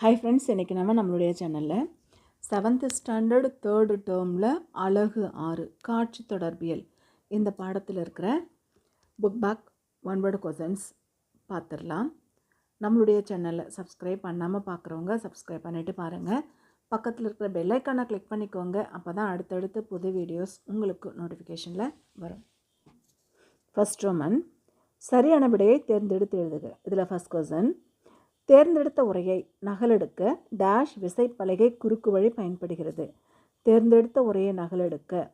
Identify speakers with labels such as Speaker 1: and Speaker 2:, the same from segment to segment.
Speaker 1: Hi friends இன்றைக்கி நம்ம நம்மளுடைய சேனலில் செவன்த்து ஸ்டாண்டர்ட் தேர்டு டேர்மில் அழகு ஆறு காட்சி தொடர்பியல். இந்த பாடத்தில் இருக்கிற book back one word questions பார்த்துடலாம் நம்மளுடைய சேனலில் சப்ஸ்கிரைப் பண்ணாமல் பார்க்குறவங்க சப்ஸ்கிரைப் பண்ணிவிட்டு பாருங்கள் பக்கத்தில் இருக்கிற பெல்லைக்கானை கிளிக் பண்ணிக்கோங்க. அப்போ தான் அடுத்தடுத்து புது வீடியோஸ் உங்களுக்கு நோட்டிஃபிகேஷனில் வரும். ஃபஸ்ட் ரோமன் சரியான விடையை தேர்ந்தெடுத்து எழுதுக. இதில் ஃபஸ்ட் கொசன் தேர்ந்தெடுத்த உரையை நகலெடுக்க டேஷ் விசைப்பலகை குறுக்கு வழி பயன்படுகிறது. தேர்ந்தெடுத்த உரையை நகலெடுக்க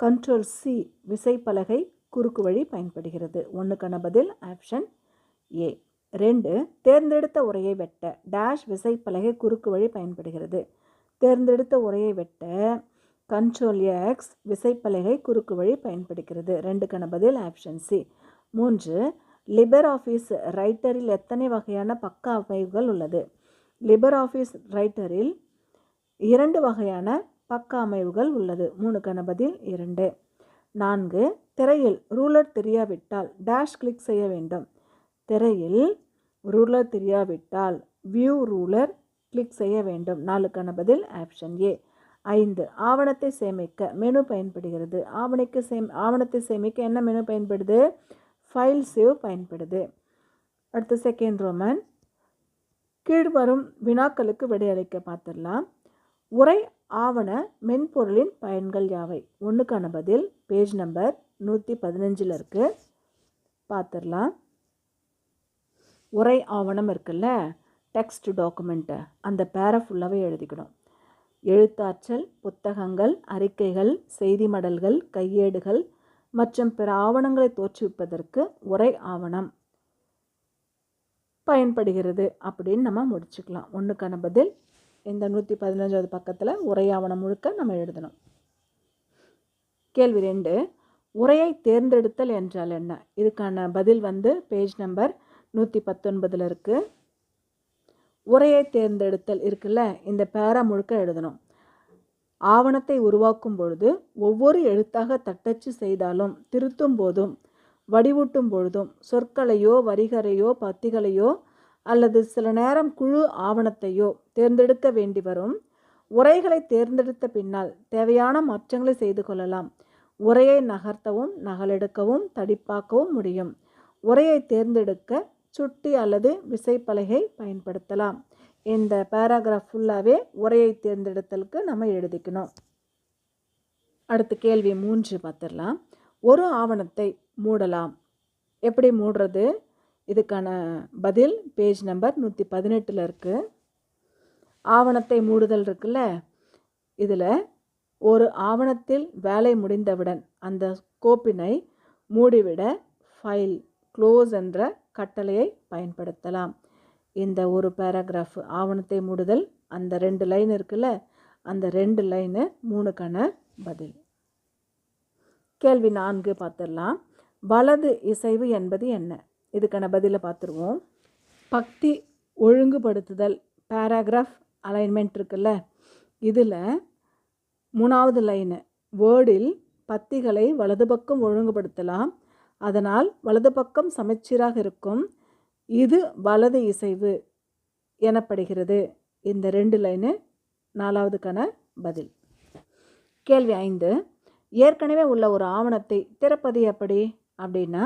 Speaker 1: கண்ட்ரோல் சி விசைப்பலகை குறுக்கு வழி பயன்படுகிறது. ஒன்றுக்கான பதில் ஆப்ஷன் ஏ ரெண்டு தேர்ந்தெடுத்த உரையை வெட்ட டேஷ் விசைப்பலகை குறுக்கு வழி பயன்படுகிறது. தேர்ந்தெடுத்த உரையை வெட்ட கண்ட்ரோல் எக்ஸ் விசைப்பலகை குறுக்கு வழி பயன்படுகிறது. ரெண்டுக்கான பதில் ஆப்ஷன் சி மூன்று லிபர் ஆஃபீஸ் ரைட்டரில் எத்தனை வகையான பக்க அமைவுகள் உள்ளது? லிபர் ஆஃபீஸ் ரைட்டரில் இரண்டு வகையான பக்க அமைவுகள் உள்ளது. மூணு கணபதியில் இரண்டு. நான்கு திரையில் ரூலர் தெரியாவிட்டால் டேஷ் கிளிக் செய்ய வேண்டும். திரையில் ரூலர் தெரியாவிட்டால் வியூ ரூலர் கிளிக் செய்ய வேண்டும். நாலுக்கான பதில் ஆப்ஷன் ஏ ஐந்து ஆவணத்தை சேமிக்க மெனு பயன்படுகிறது. ஆவணைக்கு சேம் ஆவணத்தை சேமிக்க என்ன மெனு பயன்படுது? ஃபைல் சேவ் பயன்படுது. அடுத்து செகண்ட் ரோமன் கீழ்வரும் வினாக்களுக்கு விடையளிக்க பார்த்துடலாம். உரை ஆவண மென்பொருளின் பயன்கள் யாவை? ஒன்றுக்கான பதில் பேஜ் நம்பர் நூற்றி பதினஞ்சில் இருக்குது பார்த்துடலாம். உரை ஆவணம் இருக்குல்ல? டெக்ஸ்ட் டாக்குமெண்ட்டு அந்த பேரை ஃபுல்லாகவே எழுதிக்கணும். எழுத்தாற்றல் புத்தகங்கள் அறிக்கைகள் செய்தி மடல்கள் கையேடுகள் மற்றும் பிற ஆவணங்களை தோற்றுவிப்பதற்கு உரை ஆவணம் பயன்படுகிறது அப்படின்னு நம்ம முடிச்சுக்கலாம். ஒன்றுக்கான பதில் இந்த நூற்றி பதினஞ்சாவது பக்கத்தில் உரை ஆவணம் முழுக்க நம்ம எழுதணும். கேள்வி ரெண்டு உரையை தேர்ந்தெடுத்தல் என்றால் என்ன? இதுக்கான பதில் வந்து பேஜ் நம்பர் நூற்றி பத்தொன்பதில் இருக்குது உரையை தேர்ந்தெடுத்தல் இருக்குல்ல இந்த பேரா முழுக்க எழுதணும். ஆவணத்தை உருவாக்கும் பொழுது ஒவ்வொரு எழுத்தாக தட்டச்சு செய்தாலும் திருத்தும் போதும் வடிவூட்டும் பொழுதும் சொற்களையோ வரிகளையோ பத்திகளையோ அல்லது சில நேரம் குழு ஆவணத்தையோ தேர்ந்தெடுக்க வேண்டி வரும். உரைகளை தேர்ந்தெடுத்த பின்னால் தேவையான மாற்றங்களை செய்து கொள்ளலாம். உரையை நகர்த்தவும் நகலெடுக்கவும் தடிப்பாக்கவும் முடியும். உரையை தேர்ந்தெடுக்க சுட்டி அல்லது விசைப்பலகை பயன்படுத்தலாம். இந்த பேராகிராஃப் ஃபுல்லாகவே உரையை தேர்ந்தெடுத்தலுக்கு நம்ம எழுதிக்கணும். அடுத்த கேள்வி மூன்று பார்த்துடலாம். ஒரு ஆவணத்தை மூடலாம். எப்படி மூடுறது? இதுக்கான பதில் பேஜ் நம்பர் நூற்றி பதினெட்டில் இருக்குது ஆவணத்தை மூடுதல் இருக்குல்ல? இதில் ஒரு ஆவணத்தில் வேலை முடிந்தவுடன் அந்த கோப்பினை மூடிவிட ஃபைல் க்ளோஸ் என்ற கட்டளையை பயன்படுத்தலாம். இந்த ஒரு பேராகிராஃப் ஆவணத்தை மூடுதல் அந்த ரெண்டு லைன் இருக்குல்ல அந்த ரெண்டு லைனு மூணுக்கான பதில். கேள்வி நான்கு பார்த்துடலாம். வலது இசைவு என்பது என்ன? இதுக்கான பதிலை பார்த்துருவோம். பக்தி ஒழுங்குபடுத்துதல் பேராகிராஃப் அலைன்மெண்ட் இருக்குல்ல இதில் மூணாவது லைனு வேர்டில் பத்திகளை வலது பக்கம் ஒழுங்குபடுத்தலாம். அதனால் வலது பக்கம் சமச்சீராக இருக்கும். இது வலது இசைவு எனப்படுகிறது. இந்த ரெண்டு லைனு நாலாவதுக்கான பதில். கேள்வி ஐந்து ஏற்கனவே உள்ள ஒரு ஆவணத்தை திறப்பது எப்படி? அப்படின்னா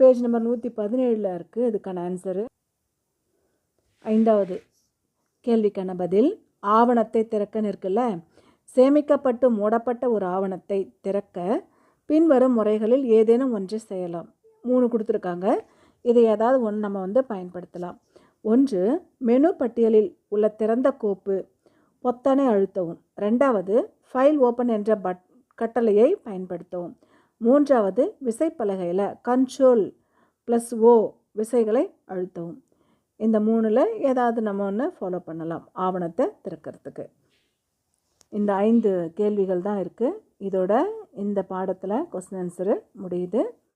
Speaker 1: பேஜ் நம்பர் நூற்றி பதினேழில் இருக்குது இதுக்கான ஆன்சரு ஐந்தாவது கேள்விக்கான பதில் ஆவணத்தை திறக்கன்னு இருக்குல்ல சேமிக்கப்பட்டு மூடப்பட்ட ஒரு ஆவணத்தை திறக்க பின்வரும் முறைகளில் ஏதேனும் ஒன்றை செய்யலாம். மூணு கொடுத்துருக்காங்க. இதை ஏதாவது ஒன்று நம்ம வந்து பயன்படுத்தலாம். ஒன்று மெனு பட்டியலில் உள்ள திறந்த கோப்பு பொத்தனை அழுத்தவும். ரெண்டாவது ஃபைல் ஓப்பன் என்ற பட் கட்டளையை பயன்படுத்தவும். மூன்றாவது விசைப்பலகையில் கண்ட்ரோல் ப்ளஸ் ஓ விசைகளை அழுத்தவும். இந்த மூணில் ஏதாவது நம்ம ஒன்று ஃபாலோ பண்ணலாம் ஆவணத்தை திறக்கிறதுக்கு. இந்த ஐந்து கேள்விகள் தான் இருக்குது இதோட இந்த பாடத்தில் கொஸ்டின் ஆன்சரு முடியுது.